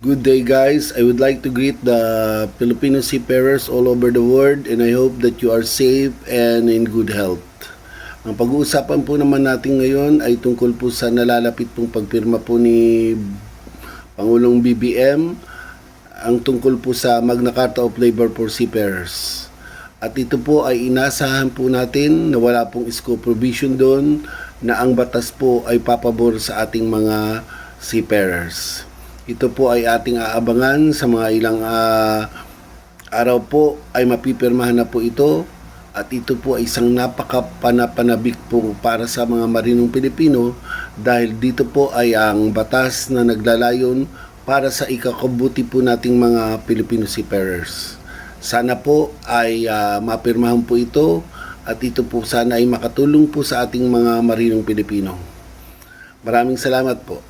Good day guys. I would like to greet the Filipino seafarers all over the world and I hope that you are safe and in good health. Ang pag-uusapan po naman natin ngayon ay tungkol po sa nalalapit pong pagpirma po ni Pangulong BBM ang tungkol po sa Magna Carta of Labor for Seafarers. At ito po ay inasahan po natin na wala pong scope provision doon na ang batas po ay papabor sa ating mga seafarers. Ito po ay ating aabangan sa mga ilang ah, araw po ay mapipirmahan na po ito at ito po ay isang napakapanapanabik po para sa mga marinong Pilipino dahil dito po ay ang batas na naglalayon para sa ikakabuti po nating mga Filipino seafarers. Sana po ay ah, mapirmahan po ito at ito po sana ay makatulong po sa ating mga marinong Pilipino. Maraming salamat po.